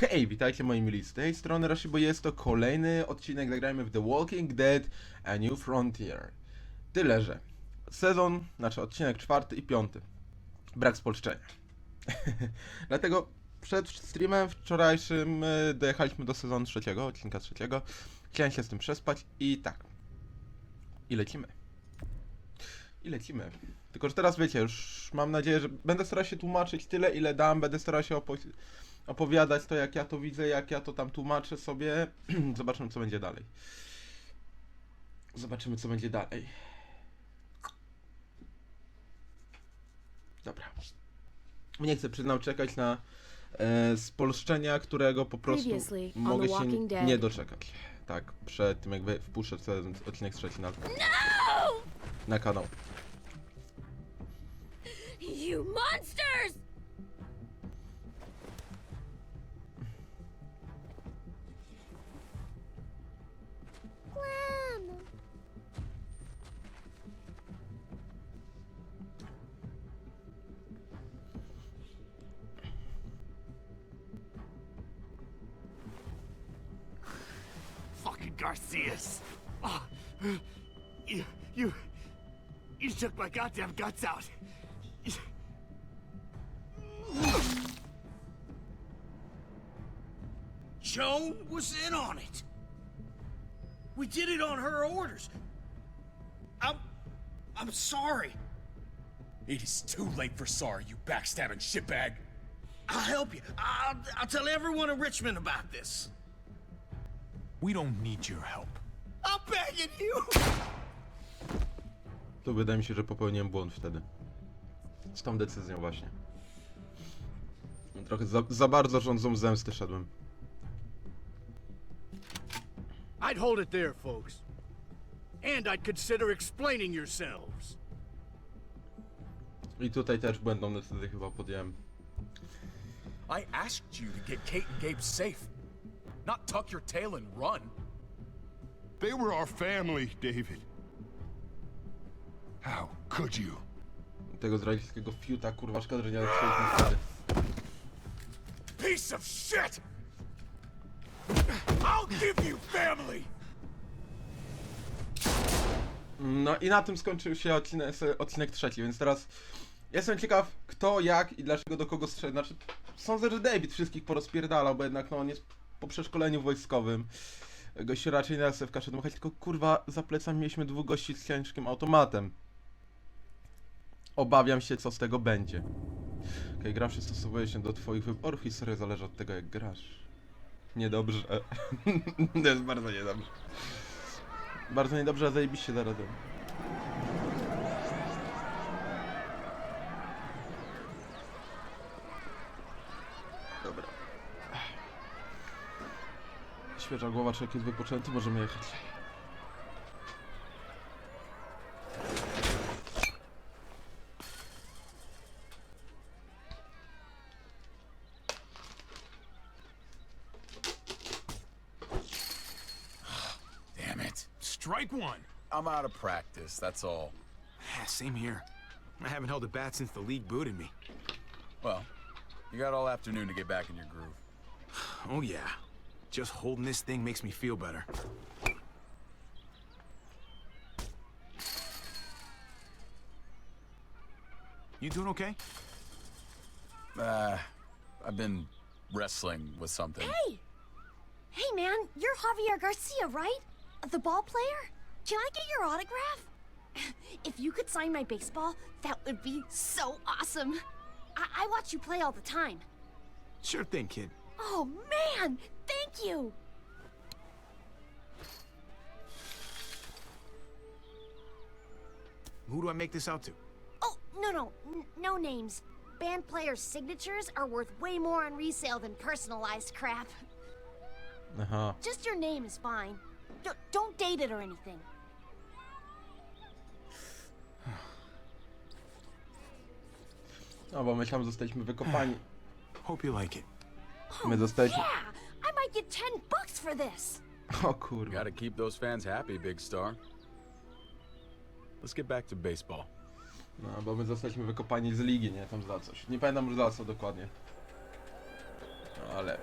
Hej, witajcie moi mili, z tej strony Rashi, bo jest to kolejny odcinek Zagrajmy w The Walking Dead A New Frontier. Tyle, że sezon, znaczy odcinek czwarty i piąty. Brak spolszczenia. Dlatego przed streamem wczorajszym y, dojechaliśmy do sezonu trzeciego, odcinka trzeciego. Chciałem się z tym przespać i tak. I lecimy. I lecimy. Tylko, że teraz wiecie, już mam nadzieję, że będę starał się tłumaczyć tyle, ile dam, będę starał się opo- opowiadać to, jak ja to widzę, jak ja to tam tłumaczę sobie. Zobaczymy, co będzie dalej. Zobaczymy, co będzie dalej. Dobra. Nie chcę, przyznam, czekać na e, spolszczenia, którego po prostu mogę się Dead. nie doczekać. Tak, przed tym, jak wy- wpuszczę ten odcinek trzeci na, na kanał. You monsters! Oh, you, you, you took my goddamn guts out. Joan was in on it. We did it on her orders. I'm, I'm sorry. It is too late for sorry, you backstabbing shitbag. I'll help you. I'll, I'll tell everyone in Richmond about this. We don't need your help. I'm begging you. To wydaje mi się, że popełniłem błąd wtedy. Z tą decyzją właśnie. Trochę za, za bardzo rządzą zemsty szedłem. I'd hold it there, folks. And I'd consider explaining yourselves. I tutaj też błędną decyzję chyba podjąłem. I asked you to get Kate and Gabe safe, not tuck your tail and run. They were our family, David. How could you? Tego izraelskiego fiuta, kurwa, szkoda, że nie odkryliśmy wtedy. Piece of shit! I'll give you family! No i na tym skończył się odcinek, odcinek trzeci, więc teraz jestem ciekaw kto, jak i dlaczego do kogo strzelił. Znaczy, sądzę, że David wszystkich porozpierdalał, bo jednak no on jest po przeszkoleniu wojskowym. Gościu raczej na SFK szedł machać, tylko kurwa za plecami mieliśmy dwóch gości z ciężkim automatem. Obawiam się co z tego będzie. Okej, gra przystosowuje się do twoich wyborów i serio zależy od tego jak grasz. Niedobrze. to jest bardzo niedobrze. Bardzo niedobrze, a zajebiście da radę. Świeża głowa, człowiek jest wypoczęty, możemy jechać. Damn it. Strike one. I'm out of practice, that's all. Same here. I haven't held a bat since the league booted me. Well, you got all afternoon to get back in your groove. Oh yeah. Just holding this thing makes me feel better. You doing okay? Uh, I've been wrestling with something. Hey! Hey man, you're Javier Garcia, right? The ball player? Can I get your autograph? If you could sign my baseball, that would be so awesome. I, I watch you play all the time. Sure thing, kid. Oh man, thank you! Who do I make this out to? Oh, no, no, n- no names. Band players' signatures are worth way more on resale than personalized crap. Uh huh. Just your name is fine. D- don't date it or anything. No bo my tam zostaliśmy wykopani. Hope you like it. Oh, my zostaje... Yeah, I might get 10 bucks for this. Oh, o kurwa. Gotta keep those fans happy, Big Star. Let's get back to baseball. No, bo my zostaliśmy wykopani z ligi, nie? Tam za coś. Nie pamiętam już za co dokładnie. No, ale...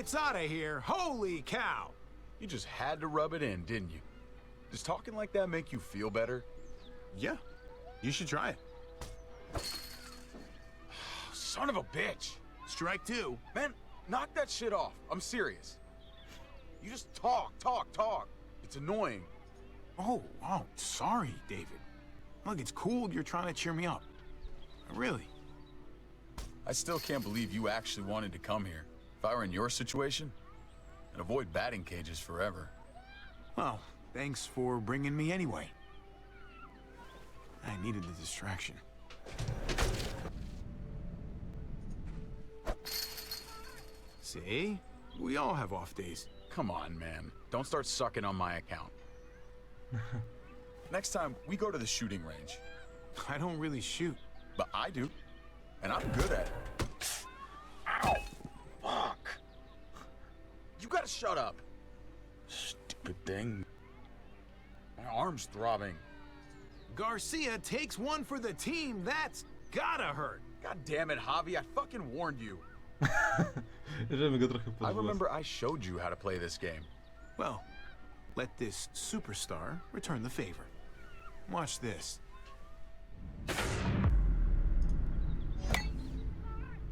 It's out of here. Holy cow. You just had to rub it in, didn't you? Does talking like that make you feel better? Yeah, you should try it. Son of a bitch! Strike two. Man, knock that shit off. I'm serious. You just talk, talk, talk. It's annoying. Oh, oh, sorry, David. Look, it's cool you're trying to cheer me up. Really. I still can't believe you actually wanted to come here. If I were in your situation, I'd avoid batting cages forever. Well, thanks for bringing me anyway. I needed the distraction. See? We all have off days. Come on, man. Don't start sucking on my account. Next time, we go to the shooting range. I don't really shoot. But I do. And I'm good at it. Ow! Fuck! You gotta shut up. Stupid thing. My arm's throbbing. Garcia takes one for the team. That's gotta hurt. God damn it, Javi. I fucking warned you. Bierzemy go trochę I remember I showed you how to play this game. Well, let this superstar return the favor. Watch this.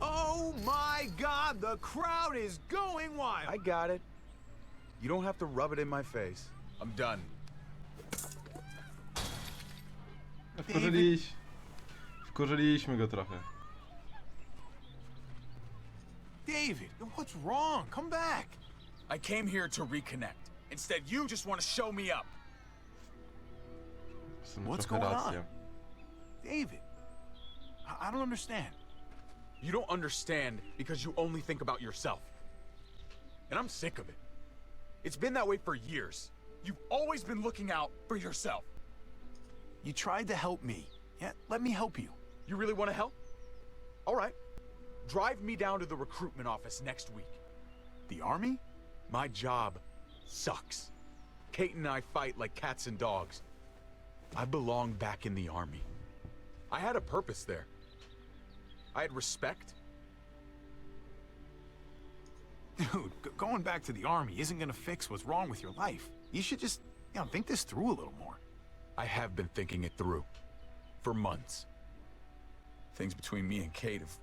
Oh my god, the crowd is going wild! I got it. You don't have to rub it in my face. I'm done. Wkurzyliś... Wkurzyliśmy go trochę. David, what's wrong? Come back! I came here to reconnect. Instead, you just want to show me up. W sumie What's trochę going on? rację. David, I, I don't understand. You don't understand because you only think about yourself. And I'm sick of it. It's been that way for years. You've always been looking out for yourself. You tried to help me. Yeah, let me help you. You really want to help? All right. Drive me down to the recruitment office next week. The army? My job sucks. Kate and I fight like cats and dogs. I belong back in the army. I had a purpose there. I had respect. Dude, going back to the army isn't gonna fix what's wrong with your life. You should just, you know, think this through a little more. I have been thinking it through. For months. Things between me and Kate have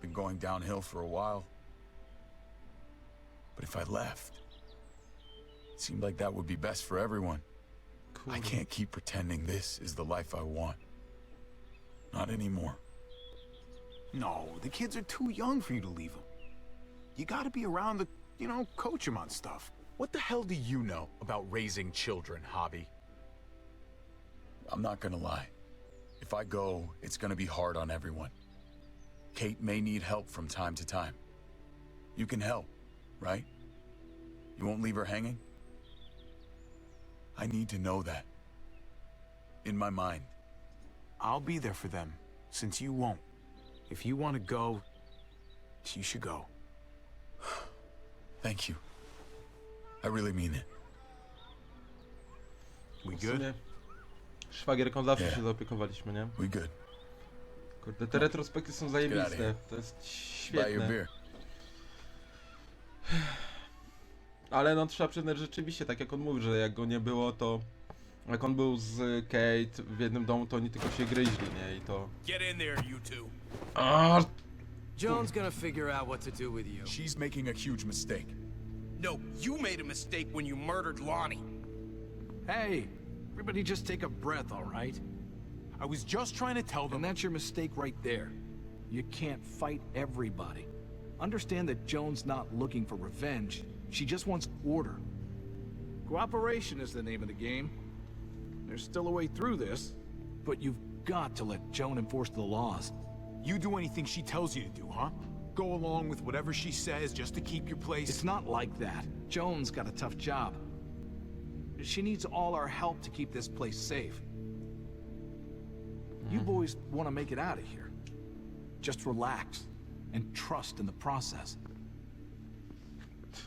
been going downhill for a while. But if I left, it seemed like that would be best for everyone. Cool. I can't keep pretending this is the life I want. Not anymore. No, the kids are too young for you to leave them. You gotta be around to, you know, coach them on stuff. What the hell do you know about raising children, Hobby? I'm not gonna lie. If I go, it's gonna be hard on everyone. Kate may need help from time to time. You can help, right? You won't leave her hanging? I need to know that. In my mind. I'll be there for them, since you won't. If you want to go, you should go. Thank you. I really mean it. We W good? Szwagierką zawsze Nie. się zaopiekowaliśmy, nie? We good. Kurde, te retrospekty są zajebiste. To jest Buy your świetne. beer. Ale no trzeba przyznać, że rzeczywiście, tak jak on mówi, że jak go nie było, to... Jak on był z Kate w jednym domu, to oni tylko się gryźli, nie? I to... Get in there, you two. A, Joan's gonna figure out what to do with you. She's making a huge mistake. No, you made a mistake when you murdered Lonnie. Hey, everybody just take a breath, all right? I was just trying to tell them. And that's your mistake right there. You can't fight everybody. Understand that Joan's not looking for revenge. She just wants order. Cooperation is the name of the game. There's still a way through this, but you've got to let Joan enforce the laws. You do anything she tells you to do, huh? Go along with whatever she says just to keep your place. It's not like that. Joan's got a tough job. She needs all our help to keep this place safe. You mm-hmm. boys want to make it out of here. Just relax and trust in the process.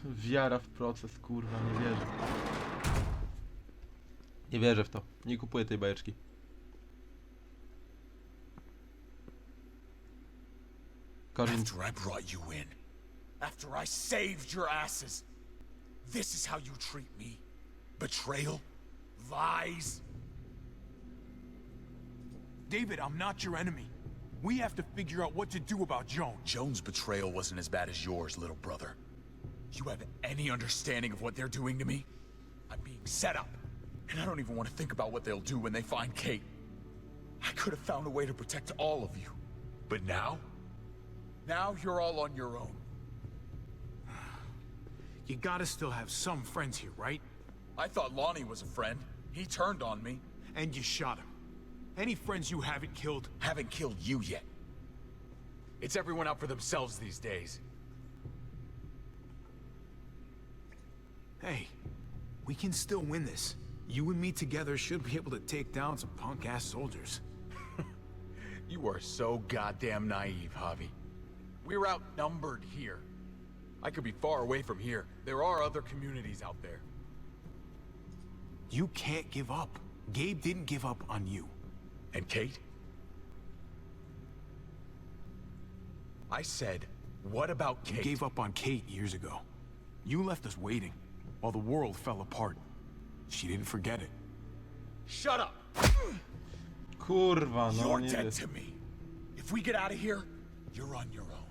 wiara w proces, kurwa, nie wierzę. Nie wierzę w to. Nie kupuję tej bajeczki. Karin, After I brought you in, After I saved your asses. This is how you treat me? Betrayal? Lies? David, I'm not your enemy. We have to figure out what to do about Joan. Joan's betrayal wasn't as bad as yours, little brother. You have any understanding of what they're doing to me? I'm being set up, and I don't even want to think about what they'll do when they find Kate. I could have found a way to protect all of you. But now? Now you're all on your own. You gotta still have some friends here, right? I thought Lonnie was a friend. He turned on me. And you shot him. Any friends you haven't killed? Haven't killed you yet. It's everyone out for themselves these days. Hey, we can still win this. You and me together should be able to take down some punk-ass soldiers. You are so goddamn naive, Javi. We're outnumbered here. I could be far away from here. There are other communities out there. You can't give up. Gabe didn't give up on you. And Kate? I said, what about You Kate? gave up on Kate years ago. You left us waiting, while the world fell apart. She didn't forget it. Shut up! Kurwa, no You're dead to me. If we get out of here, you're on your own.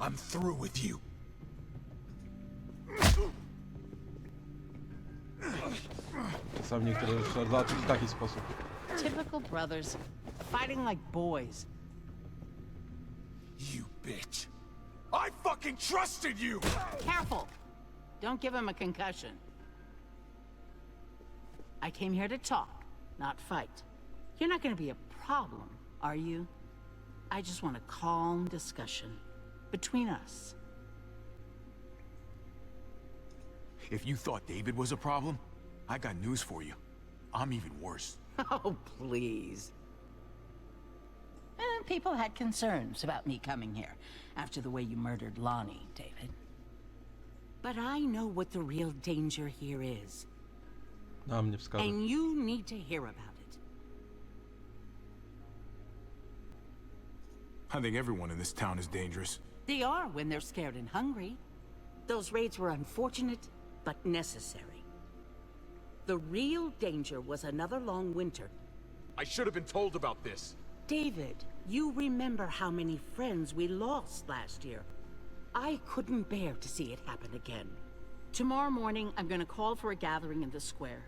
I'm through with you. Czasami niektóre rzeczy załatwić w taki sposób. Typical brothers, fighting like boys. You bitch. I fucking trusted you! Careful! Don't give him a concussion. I came here to talk, not fight. You're not gonna be a problem, are you? I just want a calm discussion between us. If you thought David was a problem, I got news for you. I'm even worse. Oh, please. Eh, people had concerns about me coming here after the way you murdered Lonnie, David. But I know what the real danger here is, Na mnie wskazać. and you need to hear about it. I think everyone in this town is dangerous. They are when they're scared and hungry. Those raids were unfortunate, but necessary. The real danger was another long winter. I should have been told about this. David, you remember how many friends we lost last year. I couldn't bear to see it happen again. Tomorrow morning, I'm gonna call for a gathering in the square.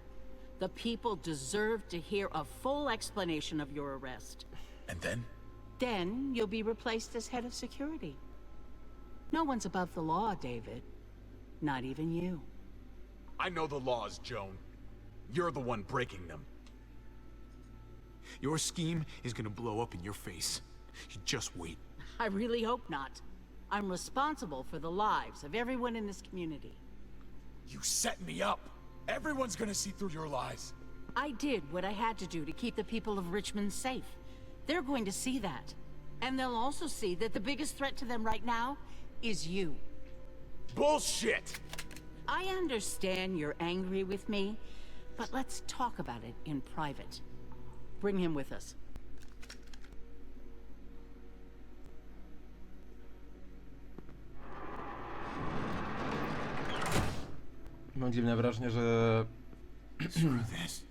The people deserve to hear a full explanation of your arrest. And then? Then you'll be replaced as head of security. No one's above the law, David. Not even you. I know the laws, Joan. You're the one breaking them. Your scheme is gonna blow up in your face. You just wait. I really hope not. I'm responsible for the lives of everyone in this community. You set me up. Everyone's gonna see through your lies. I did what I had to do to keep the people of Richmond safe. They're going to see that. And they'll also see that the biggest threat to them right now is you. Bullshit! I understand you're angry with me, but let's talk about it in private. Bring him with us. Mam dziwne wrażenie, że... Screw this.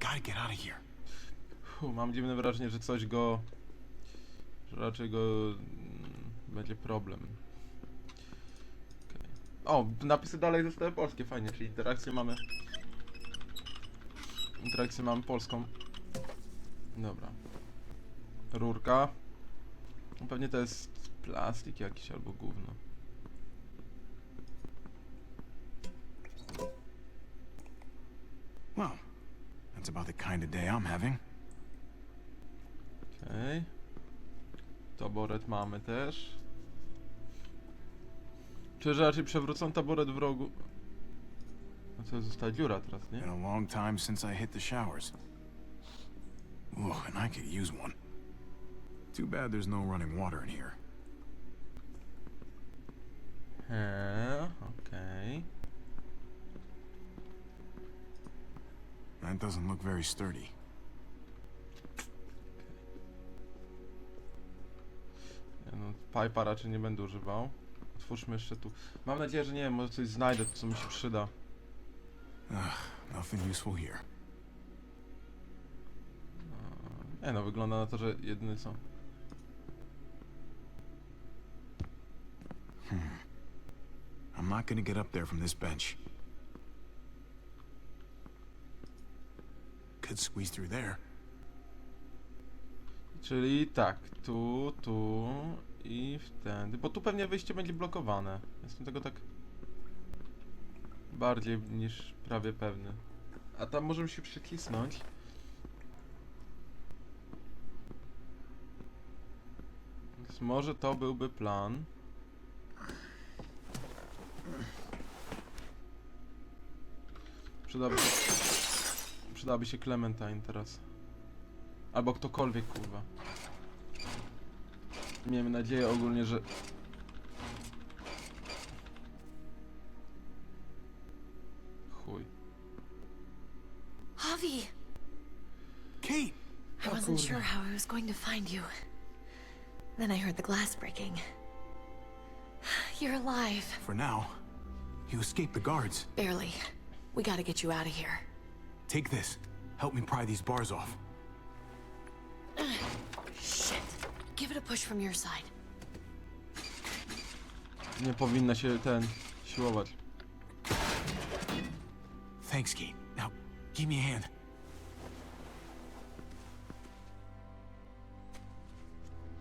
Gotta get out of here. Fu, mam dziwne wrażenie, że coś go... Że raczej go... mm, Będzie problem. Okej. O, napisy dalej zostały polskie, fajnie, czyli interakcję mamy... Interakcję mamy polską. Dobra. Rurka. No Pewnie to jest plastik jakiś albo gówno. Well, that's about the kind of day I'm having. Okej. Taboret mamy też. Czy raczej przewrócą taboret w rogu? No co, została dziura teraz, nie? Been a long time since I hit the showers. Ugh, and I could use one. Too bad there's no running water in here. Eee, okej. That doesn't look very sturdy. Ja No, pipa raczej nie będę używał. otwórzmy jeszcze tu. Mam nadzieję, że nie wiem, może coś znajdę, co mi się przyda. Ugh, nothing useful here. Nie no, wygląda na to, że jedyny są. I'm not gonna get up there from this bench. Could squeeze through there. Czyli tak, tu, tu i wtedy. Bo tu pewnie wyjście będzie blokowane. Jestem tego tak bardziej niż prawie pewny. A tam możemy się przycisnąć. Więc może to byłby plan. Przydałaby się, przydałaby się Clementine teraz. Albo ktokolwiek, kurwa. Miejmy nadzieję ogólnie, że... Chuj. Javi, Kate! I wasn't sure how I was going to find you. Then I heard the glass breaking. You're alive. For now, you escaped the guards. Barely. We gotta get you out of here. Take this. Help me pry these bars off. Shit. Give it a push from your side. Nie powinna się ten... siłować. Thanks, Kate. Now, give me a hand.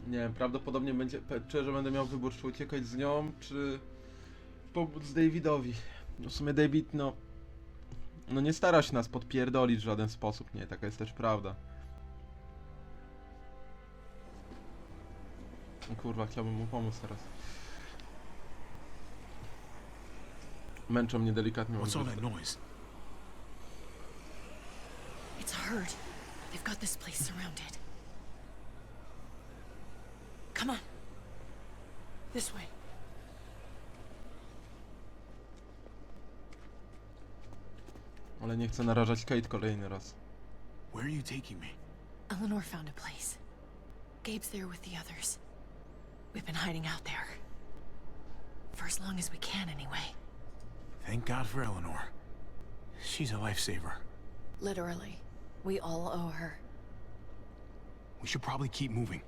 Nie wiem, prawdopodobnie będzie... Czuję, że będę miał wybór, czy uciekać z nią, czy... pomóc Davidowi. No w sumie David, no... No nie stara się nas podpierdolić w żaden sposób, nie? Taka jest też prawda. O kurwa, chciałbym mu pomóc teraz. Męczą mnie delikatnie. What's all that noise? It's a herd. They've got this place surrounded. Come on. This way. Ale nie chcę narażać Kate kolejny raz. Where are you taking me? Eleanor found a place. Gabe's there with the others. We've been hiding out there. For as long as we can, anyway. Thank God for Eleanor. She's a lifesaver. Literally. We all owe her. We should probably keep moving.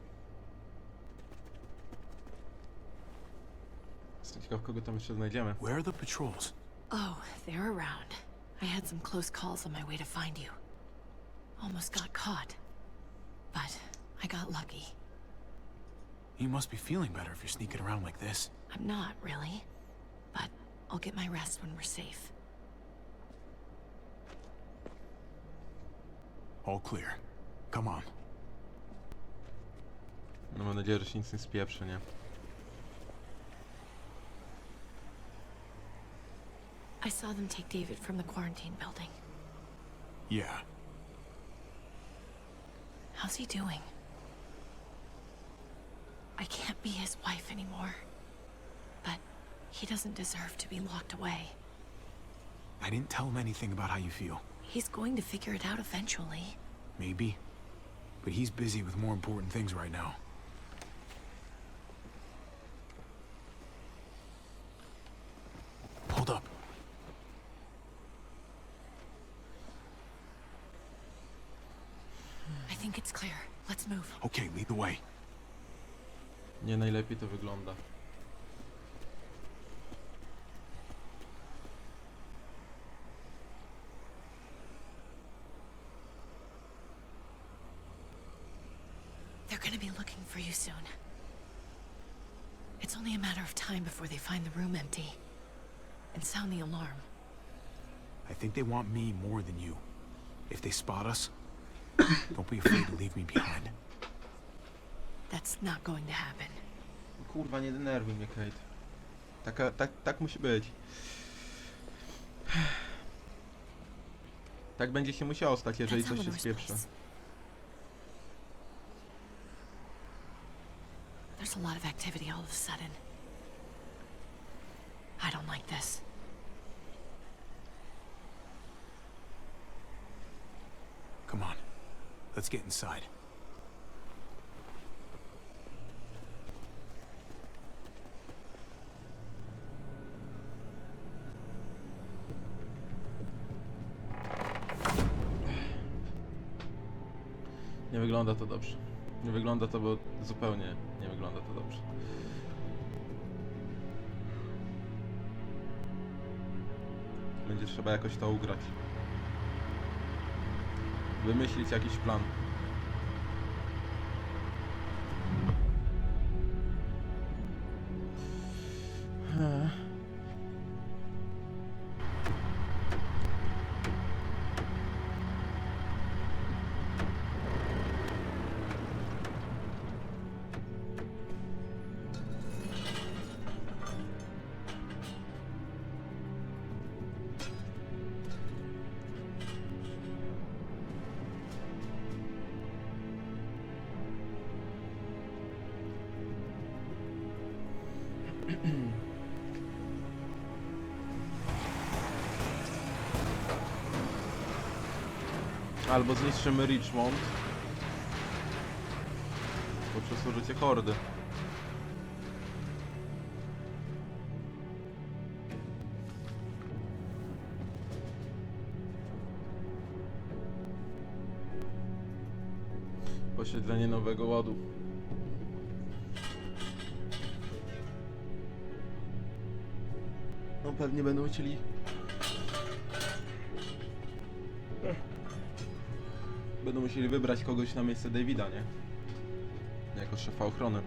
Jestem ciekaw, kogo tam jeszcze znajdziemy. Where are the patrols? Oh, they're around. I had some close calls on my way to find you. Almost got caught. But I got lucky. You must be feeling better if you're sneaking around like this. I'm not, really. But I'll get my rest when we're safe. All clear. Come on. No mam nadzieję, że się nic nie spieprzy, nie? I saw them take David from the quarantine building. Yeah. How's he doing? I can't be his wife anymore. But he doesn't deserve to be locked away. I didn't tell him anything about how you feel. He's going to figure it out eventually. Maybe. But he's busy with more important things right now. Hold up. I think it's clear. Let's move. Okay, lead the way. Nie najlepiej to wygląda. Only a matter of time before they find the room empty and sound the alarm. I think they want me more than you. If they spot us, don't be afraid to leave me behind. That's not going to happen. Kurwa, nie denerwuj mnie, Kate. Taka, tak, tak musi być. Tak będzie się musiało stać, jeżeli coś się spieprzy. There's a lot of activity all of a sudden. I don't like this. Come on. Let's get inside. Nie wygląda to dobrze. Nie wygląda to, bo zupełnie nie wygląda to dobrze. Będzie trzeba jakoś to ugrać. Wymyślić jakiś plan. Albo zniszczymy Richmond poprzez użycie hordy. Posiedlenie nowego ładu. No pewnie będą chcieli Będą musieli wybrać kogoś na miejsce Davida, nie? Jako szefa ochrony.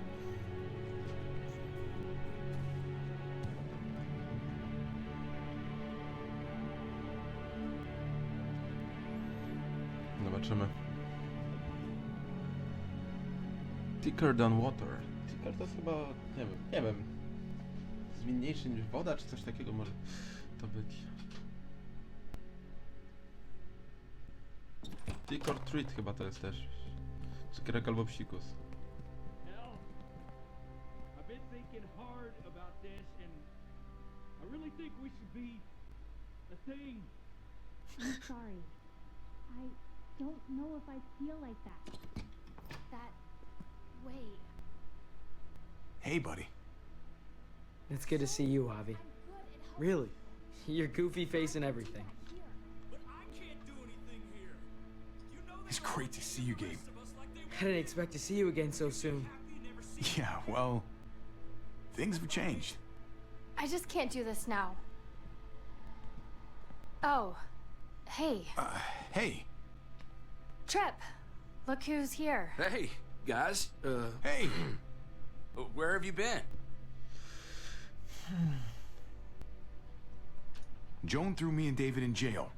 Zobaczymy. Thicker than water. Thicker to jest chyba, nie wiem, nie wiem. Zwinniejszy niż woda, czy coś takiego może to być. Trick or treat chyba to jest też. Cukierek albo psikus. I've been thinking hard about this, and I really think we should be a thing. I'm sorry. I don't know if I feel like that. That way. Hey, buddy. It's good to see you, Avi. Really? Your goofy face and everything. It's great to see you, Gabe. most of us like they I didn't expect to see you again so soon. happy never see Yeah, well, things have changed. I just can't do this now. Oh, hey, Uh, hey, Trip. Look who's here. Hey, guys. Uh, hey. where have you been? Joan threw me and David in jail,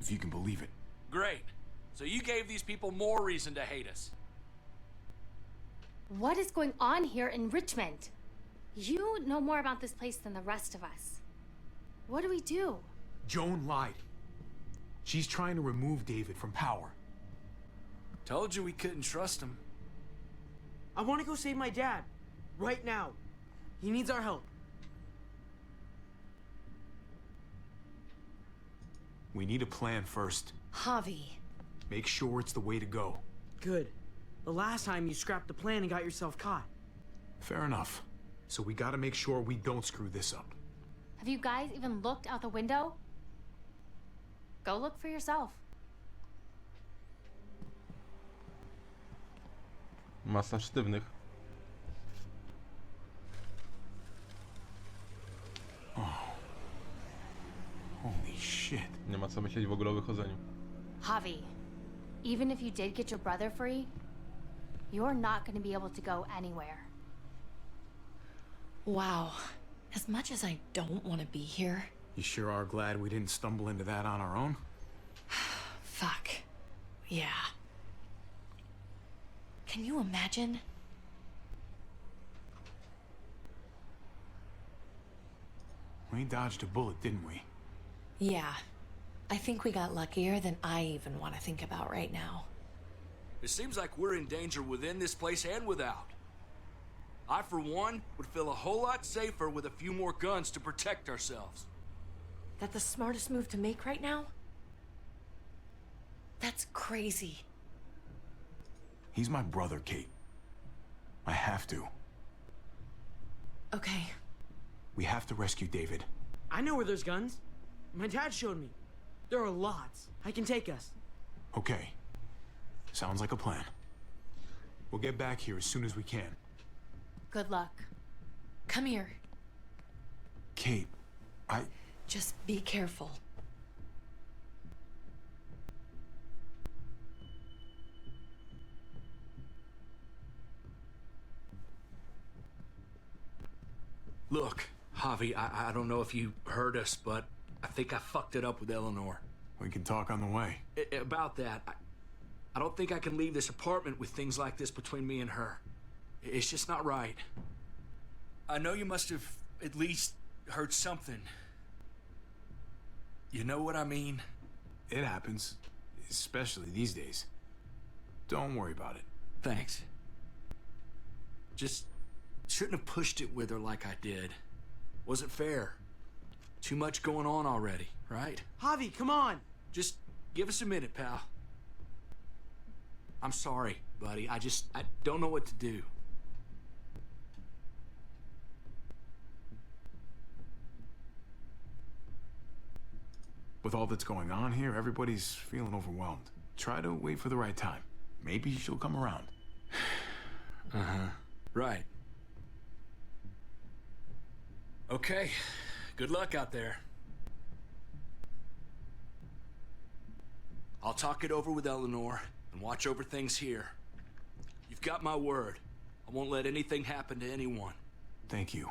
if you can believe it. Great. So you gave these people more reason to hate us. What is going on here in Richmond? You know more about this place than the rest of us. What do we do? Joan lied. She's trying to remove David from power. Told you we couldn't trust him. I want to go save my dad. Right now. He needs our help. We need a plan first. Javi. Make sure it's the way to go. Good. The last time you scrapped the plan and got yourself caught. Fair enough. So we gotta make sure we don't screw this up. Have you guys even looked out the window? Go look for yourself. Masa sztywnych. Holy shit. Nie ma co myśleć w ogóle o wychodzeniu. Javi, even if you did get your brother free, you're not going to be able to go anywhere. Wow. As much as I don't want to be here, You sure are glad we didn't stumble into that on our own? fuck. Yeah. Can you imagine? We dodged a bullet, didn't we? Yeah. I think we got luckier than I even want to think about right now. It seems like we're in danger within this place and without. I, for one, would feel a whole lot safer with a few more guns to protect ourselves. That the smartest move to make right now? That's crazy. He's my brother, Kate. I have to. Okay. We have to rescue David. I know where there's guns. My dad showed me. There are lots. I can take us. Okay. Sounds like a plan. We'll get back here as soon as we can. Good luck. Come here. Kate, I. Just be careful. Look, Javi, I, I don't know if you heard us, but I think I fucked it up with Eleanor. We can talk on the way. I- about that, I, I don't think I can leave this apartment with things like this between me and her. It's just not right. I know you must have at least heard something. You know what I mean? It happens, especially these days. Don't worry about it. Thanks. Just shouldn't have pushed it with her like I did. Wasn't fair. Too much going on already, right? Javi, come on! Just give us a minute, pal. I'm sorry, buddy. I just I don't know what to do. With all that's going on here, everybody's feeling overwhelmed. Try to wait for the right time. Maybe she'll come around. Uh-huh. Right. Okay. Good luck out there. I'll talk it over with Eleanor and watch over things here. You've got my word. I won't let anything happen to anyone. Thank you.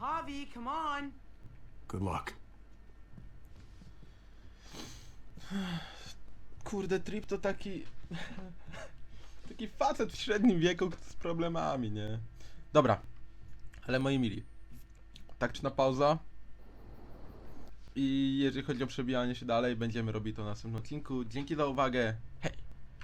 Javi, come on! Good luck. Kurde, Trip to taki... taki facet w średnim wieku z problemami, nie? Dobra. Ale moi mili. Taktyczna pauza. I jeżeli chodzi o przebijanie się dalej, będziemy robić to w następnym odcinku. Dzięki za uwagę. Hej!